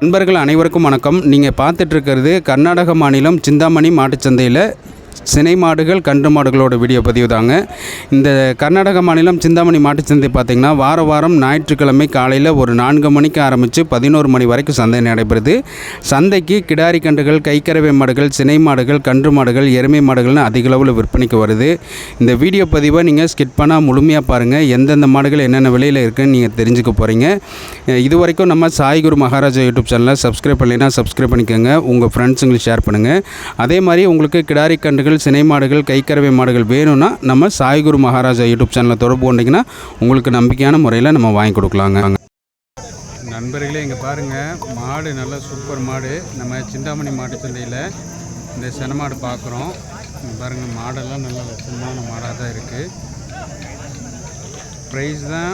நண்பர்கள் அனைவருக்கும் வணக்கம். நீங்கள் பார்த்துட்ருக்கிறது கர்நாடக மாநிலம் சிந்தாமணி மாட்டுச்சந்தையில் சினை மாடுகள் கன்று மாடுகளோட வீடியோ பதிவு தாங்க. இந்த கர்நாடக மாநிலம் சிந்தாமணி மாட்டுச்சந்தை பார்த்திங்கன்னா வார வாரம் ஞாயிற்றுக்கிழமை காலையில் ஒரு நான்கு மணிக்கு ஆரம்பித்து பதினோரு மணி வரைக்கும் சந்தை நடைபெறுது. சந்தைக்கு கிடாரி கன்றுகள் கைக்கரவை மாடுகள் சினை மாடுகள் கன்று மாடுகள் எருமை மாடுகள்னு அதிக அளவில் விற்பனைக்கு வருது. இந்த வீடியோ பதிவை நீங்கள் ஸ்கிட் பண்ணால் முழுமையாக பாருங்கள் எந்தெந்த மாடுகள் என்னென்ன விலையில் இருக்குன்னு நீங்கள் தெரிஞ்சுக்க போகிறீங்க இது வரைக்கும் நம்ம சாய்குரு மகாராஜா யூடியூப் சேனலை சப்ஸ்கிரைப் பண்ணலைன்னா சப்ஸ்கிரைப் பண்ணிக்கோங்க. உங்கள் ஃப்ரெண்ட்ஸுங்களுக்கு ஷேர் பண்ணுங்கள் அதே மாதிரி உங்களுக்கு கிடாரி கன்றுகள் சினை மாடுகள் கைக்கறவை மாடுகள் வேணும்னா நம்ம சாய்குரு மகாராஜா யூடியூப் சேனலை தொடர்பு கொண்டீங்கன்னா உங்களுக்கு நம்பிக்கையான முறையில் நம்ம வாங்கி கொடுக்கலாங்க. நண்பர்களே இங்கே பாருங்கள் மாடு நல்ல சூப்பர் மாடு. நம்ம சிந்தாமணி மாட்டு சந்தையில் இந்த சென மாடு பார்க்குறோம் பாருங்கள் மாடெல்லாம் நல்ல லட்சமான மாடாக தான் இருக்குது ப்ரைஸ் தான்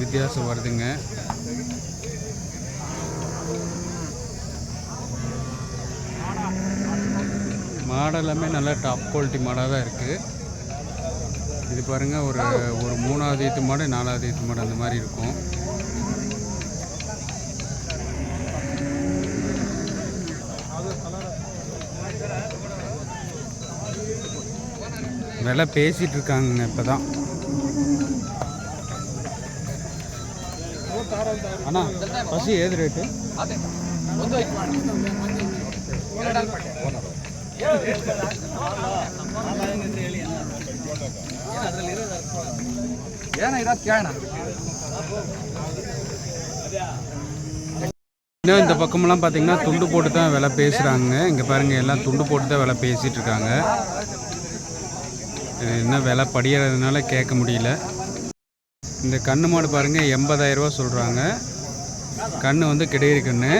வித்தியாசம் வருதுங்க. மாடெல்லாமே நல்லா டாப் குவாலிட்டி மாடாக தான் இருக்குது இது பாருங்கள் ஒரு ஒரு மூணாவது ஈத்து மாடு நாலாவது ஈத்து மாடு அந்த மாதிரி இருக்கும். விலை பேசிகிட்டு இருக்காங்க இப்போ தான் அண்ணா பசி ஏது ரேட்டு இன்னும் இந்த பக்கமெல்லாம் பார்த்தீங்கன்னா துண்டு போட்டு தான் விலை பேசுகிறாங்க இங்கே பாருங்கள் எல்லாம் துண்டு போட்டு தான் விலை பேசிகிட்டு இருக்காங்க. இன்னும் விலை படியறதுனால கேட்க முடியல. இந்த கண்ணு மாடு பாருங்கள் எண்பதாயிரரூவா சொல்கிறாங்க கண்ணு வந்து கிடையிற கன்று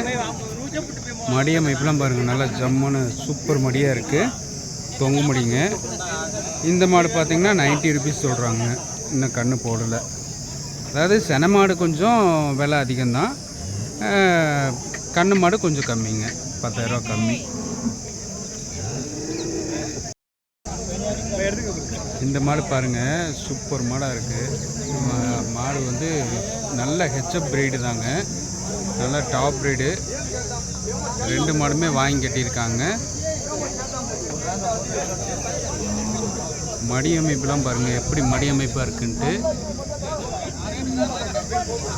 மடி அமைப்புலாம் பாருங்கள் நல்லா ஜம்முன்னு சூப்பர் மடியாக இருக்குது தொங்கு முடிங்க. இந்த மாடு பார்த்தீங்கன்னா 90 ருபீஸ் சொல்கிறாங்க இன்னும் கண்ணு போடலை. அதாவது சென மாடு கொஞ்சம் விலை அதிகம்தான். கண்ணு மாடு கொஞ்சம் கம்மிங்க. பத்தாயிரரூவா கம்மி. இந்த மாடு பாருங்கள் சூப்பர் மாடாக இருக்குது மாடு வந்து நல்ல ஹெச்எப் ப்ரீடு தாங்க. நல்ல டாப் ப்ரீடு ரெண்டு மாடுமே வாங்கி கட்டியிருக்காங்க. மடி அமைப்புலாம் பாருங்கள் எப்படி மடி அமைப்பாக இருக்குன்ட்டு.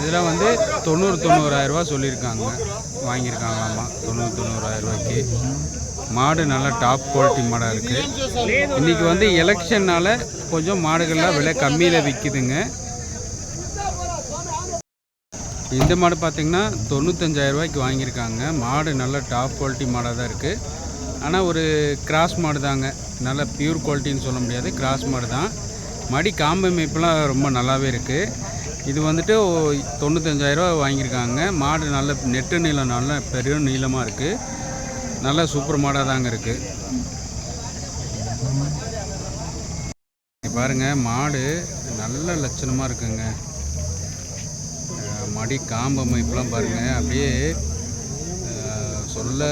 இதெல்லாம் வந்து தொண்ணூறு தொண்ணூறாயிரரூவா சொல்லியிருக்காங்க. வாங்கியிருக்காங்களாமா தொண்ணூறு தொண்ணூறாயிரரூவாய்க்கு மாடு நல்லா டாப் குவாலிட்டி மாடாக இருக்குது இன்றைக்கி வந்து எலெக்ஷன்னால் கொஞ்சம் மாடுகள்லாம் விலை கம்மியில் விற்கிதுங்க இந்த மாடு பார்த்திங்கன்னா தொண்ணூத்தஞ்சாயிரம் ரூபாய்க்கு வாங்கியிருக்காங்க. மாடு நல்ல டாப் குவாலிட்டி மாடாக தான் இருக்குது ஆனால் ஒரு கிராஸ் மாடு தாங்க. நல்ல பியூர் குவாலிட்டின்னு சொல்ல முடியாது. கிராஸ் மாடு தான். மடி காம்பமைப்புலாம் ரொம்ப நல்லாவே இருக்குது இது வந்துட்டு ஓ- தொண்ணூத்தஞ்சாயிரரூவா வாங்கியிருக்காங்க. மாடு நல்ல நெட்டு நீளம் நல்ல பெரிய நீளமாக இருக்குது நல்ல சூப்பர் மாடாக தாங்க இருக்குது பாருங்கள் மாடு நல்ல லட்சணமாக இருக்குங்க. மடி காம்பு அமைப்புலாம் பாருங்கள் அப்படியே சொல்ல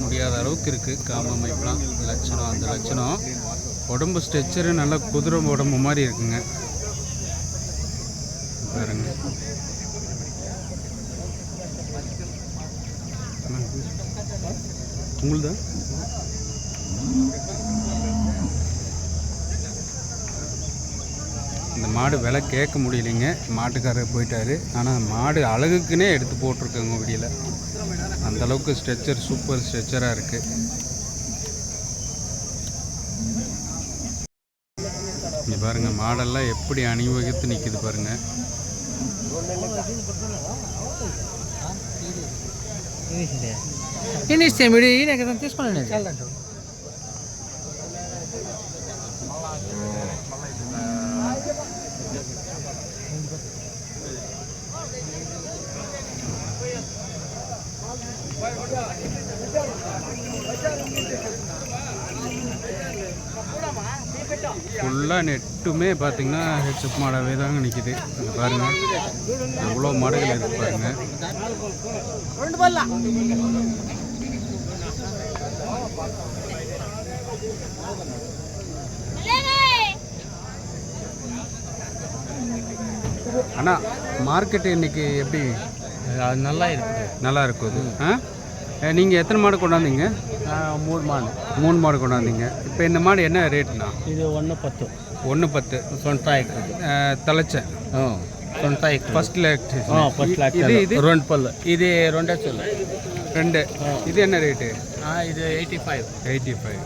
முடியாத அளவுக்கு இருக்குது காம்பு அமைப்புலாம். லட்சணம் அந்த லட்சணம். உடம்பு ஸ்ட்ரெச்சரு நல்லா குதிரை உடம்பு மாதிரி இருக்குங்க. பாருங்க. உங்களுதா? இந்த மாடு விலை கேட்க முடியலைங்க மாட்டுக்காரர் போயிட்டாரு ஆனால் மாடு அழகுக்குன்னே எடுத்து போட்டிருக்காங்க வீடியில் அந்த அளவுக்கு ஸ்ட்ரெச்சர் சூப்பர் ஸ்ட்ரெச்சராக இருக்கு இங்க பாருங்க மாடெல்லாம் எப்படி அணிவகுத்து நிற்குது பாருங்க నేను ఇస్తే మీరు ఈయన కదా తీసుకోండి ஃபுல்லாக நெட்டுமே பார்த்தீங்கன்னா ஹெச்எப் மாடாகவே தாங்க நிற்கிது இங்க பாருங்க. எவ்வளோ மாடுகள் இருக்கு பாருங்க. அண்ணா மார்க்கெட் இன்னைக்கு எப்படி? அது நல்லா இருக்குது. நல்லா இருக்கும் அது ஆ? நீங்கள் எத்தனை மாடு கொண்டாந்தீங்க? மூணு மாடு. மூணு மாடு கொண்டாந்தீங்க. இப்போ இந்த மாடு என்ன ரேட்டுனா இது ஒன்று பத்து. ஒன்று பத்து. தொண்டாயிக்கு தலைச்ச? தொண்டாயிக்கு ஃபர்ஸ்ட் லேக் ஃபர்ஸ்ட் லேக் இது இது? ரெண்டு பல்லு. இது ரெண்டே சொல்லு ரெண்டு. இது என்ன ரேட்டு? இது எயிட்டி ஃபைவ் எயிட்டி ஃபைவ்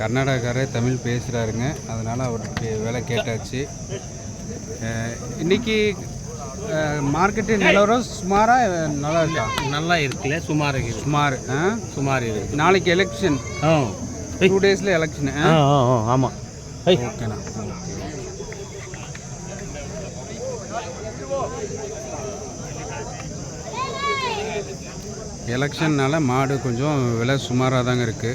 கர்நாடகாரே தமிழ் பேசுகிறாருங்க அதனால் அவருக்கு விலை கேட்டாச்சு. இன்றைக்கி மார்க்கெட்டு நிலவரம் சுமாராக நல்லா இருக்கா? நல்லா இருக்குல்ல சுமார் சுமார் ஆ? சுமார் இருக்கு. நாளைக்கு எலெக்ஷன் ஆ. டூ டேஸில் எலெக்ஷன் ஆ? ஆ ஆமாம் ஓகேண்ணா. எலெக்ஷன்னால் மாடு கொஞ்சம் விலை சுமாராக தாங்க இருக்குது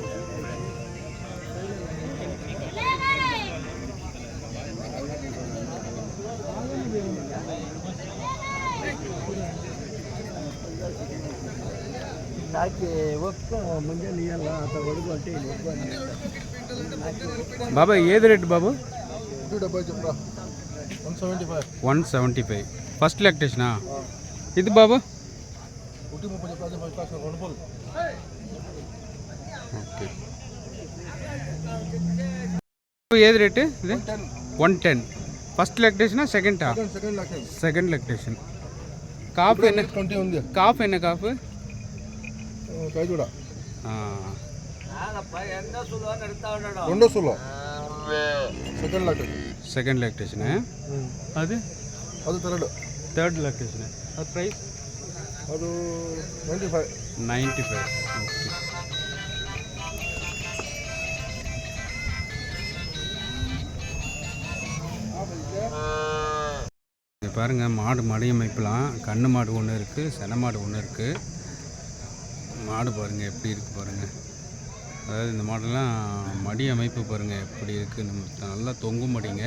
నాకు బాబా ఏది రేటు బాబు? One seventy five. ఫస్ట్ లాక్టేషనా? ఇది బాబు? ఒకటి ముప్పై ఏది రేటు ఇది? One ten. ఫస్ట్ లాక్టేషనా సెకండ్? Second lactation. కాఫ్ ఎన్న కాఫ్ ఎన్న కాఫ్? కై చూడ ఆ, రెండో సులో సెకండ్ లక్ష సెకండ్ ఎలక్ట్రేషన్ అది ಅದು ತರಡು థర్డ్ ఎలక్ట్రేషన్ అది ప్రైస్ ಅದು ninety five ninety five okay இங்க பாருங்க மாடு மடி அமைப்பெலாம் கண்ணு மாடு ஒன்று இருக்குது சென மாடு ஒன்று இருக்குது மாடு பாருங்கள் எப்படி இருக்குது பாருங்கள் அதாவது இந்த மாடெல்லாம் மடி அமைப்பு பாருங்கள் எப்படி இருக்குது நம்ம நல்லா தொங்கும் மடிங்க.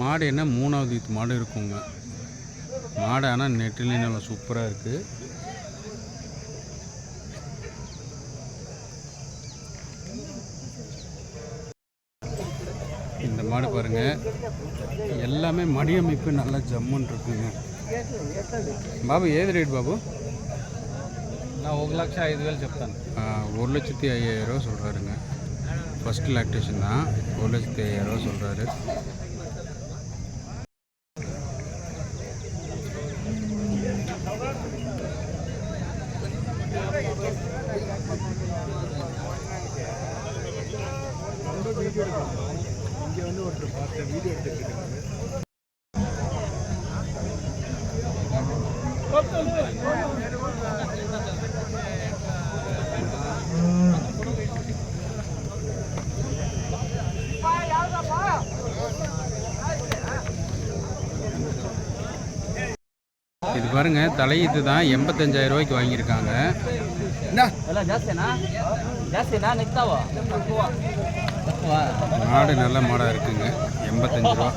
மாடு என்ன மூணாவது இது மாடு இருக்குங்க. மாடு ஆனால் நெட்டிலையும் நல்லா சூப்பராக இருக்குது இந்த மாடு பாருங்கள் எல்லாமே மடி அமைப்பு நல்லா ஜம்முன்னு இருக்குங்க. பாபு ஏது ரேட் பாபு? நான் ஒரு லட்சம் ఐదు வேலை చెప్తాను ஒரு லட்சத்தி ஐயாயிரரூவா சொல்கிறாருங்க ஃபஸ்ட் லாக்டேஷன் தான். ஒரு லட்சத்தி ஐயாயிரரூவா சொல்கிறாரு இங்கே வந்து ஒருத்தர் பார்த்தேன் வீடியோ எடுத்துக்கிட்டு இது பாருங்கள் தலையீத்து தான் எண்பத்தஞ்சாயிரம் ரூபாய்க்கு வாங்கியிருக்காங்க. மாடு நல்ல மாடாக இருக்குங்க. எண்பத்தஞ்சு ரூபா.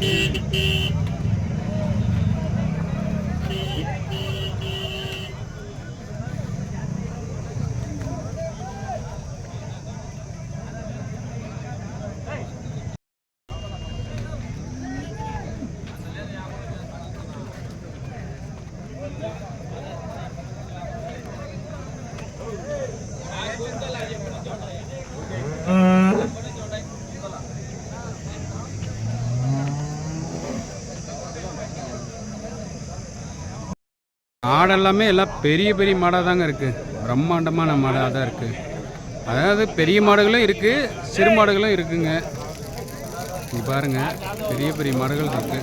Beep, beep. மாடெல்லாமே எல்லாம் பெரிய பெரிய மாடாக தாங்க இருக்குது பிரம்மாண்டமான மாடாக தான் இருக்குது அதாவது பெரிய மாடுகளும் இருக்குது சிறு மாடுகளும் இருக்குங்க. இங்க பாருங்கள் பெரிய பெரிய மாடுகள் இருக்குது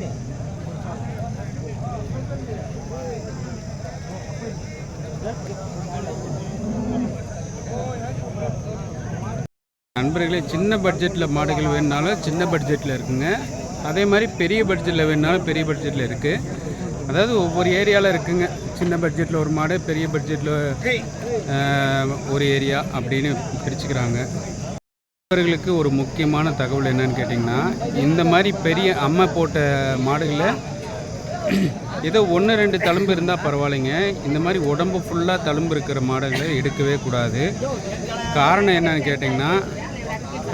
நண்பர்களே சின்ன பட்ஜெட்டில் மாடுகள் வேணுனாலும் சின்ன பட்ஜெட்டில் இருக்குங்க. அதே மாதிரி பெரிய பட்ஜெட்டில் வேணுனாலும் பெரிய பட்ஜெட்டில் இருக்குது அதாவது ஒவ்வொரு ஏரியாவில் இருக்குங்க. சின்ன பட்ஜெட்டில் ஒரு மாடு பெரிய பட்ஜெட்டில் ஒரு ஏரியா அப்படின்னு பிரிச்சுக்கிறாங்க. நண்பர்களுக்கு ஒரு முக்கியமான தகவல் என்னன்னு கேட்டிங்கன்னா இந்த மாதிரி பெரிய அம்மை போட்ட மாடுகளில் ஏதோ ஒன்று ரெண்டு தழும்பு இருந்தால் பரவாயில்லைங்க. இந்த மாதிரி உடம்பு ஃபுல்லாக தழும்பு இருக்கிற மாடுகளை எடுக்கவே கூடாது. காரணம் என்னன்னு கேட்டிங்கன்னா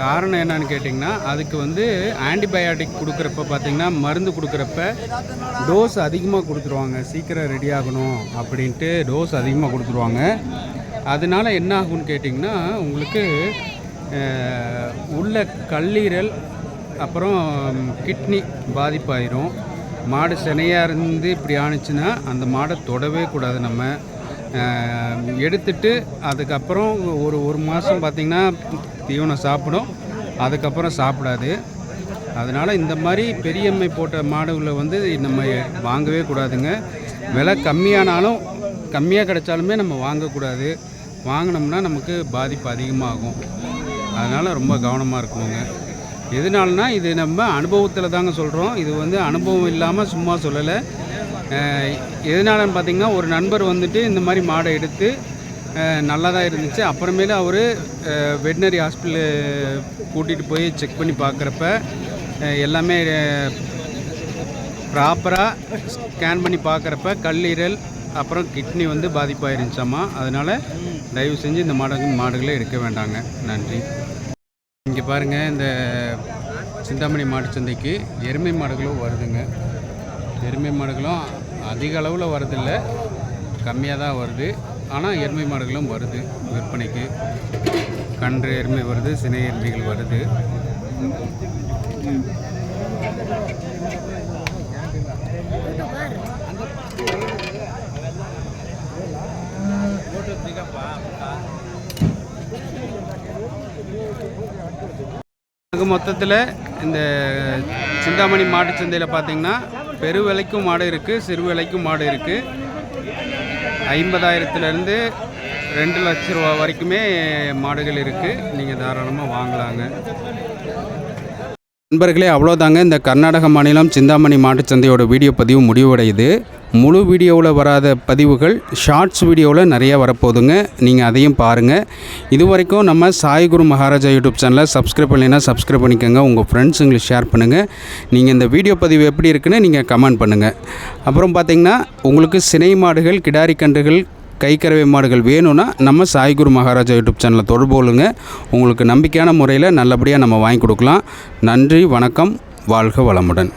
காரணம் என்னன்னு கேட்டிங்கன்னா அதுக்கு வந்து ஆன்டிபயாட்டிக் கொடுக்குறப்ப பார்த்தீங்கன்னா மருந்து கொடுக்குறப்ப டோஸ் அதிகமாக கொடுத்துருவாங்க. சீக்கிரம் ரெடி ஆகணும் அப்படின்ட்டு டோஸ் அதிகமாக கொடுத்துருவாங்க. அதனால என்ன ஆகும்னு கேட்டிங்கன்னா உங்களுக்கு உள்ள கல்லீரல் அப்புறம் கிட்னி பாதிப்பாயிரும். மாடு சினையாக இருந்து இப்படி ஆணுச்சுன்னா அந்த மாடை தொடவே கூடாது நம்ம. எடுத்துட்டு அதுக்கப்புறம் ஒரு ஒரு மாதம் பார்த்திங்கன்னா தீவனம் சாப்பிடும். அதுக்கப்புறம் சாப்பிடாது. அதனால் இந்த மாதிரி பெரியம்மை போட்ட மாடுகளை வந்து நம்ம வாங்கவே கூடாதுங்க. விலை கம்மியானாலும் கம்மியாக கிடைச்சாலுமே நம்ம வாங்கக்கூடாது. வாங்கினோம்னா நமக்கு பாதிப்பு அதிகமாகும். அதனால் ரொம்ப கவனமாக இருக்கணுங்க. எதனாலனா இது நம்ம அனுபவத்தில் தாங்க சொல்கிறோம் இது வந்து அனுபவம் இல்லாமல் சும்மா சொல்லலை. எதனாலன்னு பார்த்தீங்கன்னா ஒரு நண்பர் வந்துட்டு இந்த மாதிரி மாடை எடுத்து நல்லா தான் இருந்துச்சு. அப்புறமேல அவர் வெட்டினரி ஹாஸ்பிட்டலு கூட்டிகிட்டு போய் செக் பண்ணி பார்க்குறப்ப எல்லாமே ப்ராப்பராக ஸ்கேன் பண்ணி பார்க்குறப்ப கல்லீரல் அப்புறம் கிட்னி வந்து பாதிப்பாயிருந்துச்சாம்மா அதனால் தயவு செஞ்சு இந்த மாடு மாடுகளை எடுக்க வேண்டாங்க. நன்றி. இங்கே பாருங்கள் இந்த சிந்தாமணி மாட்டு சந்தைக்கு எருமை மாடுகளும் வருதுங்க. எருமை மாடுகளும் அதிக அளவில் வரதில்லை கம்மியாக தான் வருது. ஆனால் எருமை மாடுகளும் வருது விற்பனைக்கு. கன்று எருமை வருது சினை எருமைகள் வருது. மொத்தத்தில் இந்த சிந்தாமணி மாட்டுச் சந்தையில் பார்த்தீங்கன்னா பெரு விலைக்கும் மாடு இருக்குது சிறு விலைக்கும் மாடு இருக்குது ஐம்பதாயிரத்துலேருந்து ரெண்டு லட்ச ரூபா வரைக்குமே மாடுகள் இருக்குது நீங்கள் தாராளமாக வாங்கலாங்க. நண்பர்களே அவ்வளோதாங்க. இந்த கர்நாடக மாநிலம் சிந்தாமணி மாட்டுச்சந்தையோட வீடியோ பதிவு முடிவடையுது. முழு வீடியோவில் வராத பதிவுகள் ஷார்ட்ஸ் வீடியோவில் நிறைய வரப்போகுதுங்க. நீங்கள் அதையும் பாருங்கள் இது வரைக்கும் நம்ம சாய்குரு மகாராஜா யூடியூப் சேனலை சப்ஸ்கிரைப் பண்ணலைன்னா சப்ஸ்கிரைப் பண்ணிக்கோங்க. உங்கள் ஃப்ரெண்ட்ஸுங்களுக்கு ஷேர் பண்ணுங்கள் நீங்கள் இந்த வீடியோ பதிவு எப்படி இருக்குன்னு நீங்கள் கமெண்ட் பண்ணுங்கள் அப்புறம் பார்த்தீங்கன்னா உங்களுக்கு சினை மாடுகள் கிடாரி கன்றுகள் கைக்கறவை மாடுகள் வேணும்னா நம்ம சாய்குரு மகாராஜா யூடியூப் சேனலில் தொடர்பு கொள்ளுங்க. உங்களுக்கு நம்பிக்கையான முறையில் நல்லபடியாக நம்ம வாங்கி கொடுக்கலாம். நன்றி வணக்கம் வாழ்க வளமுடன்.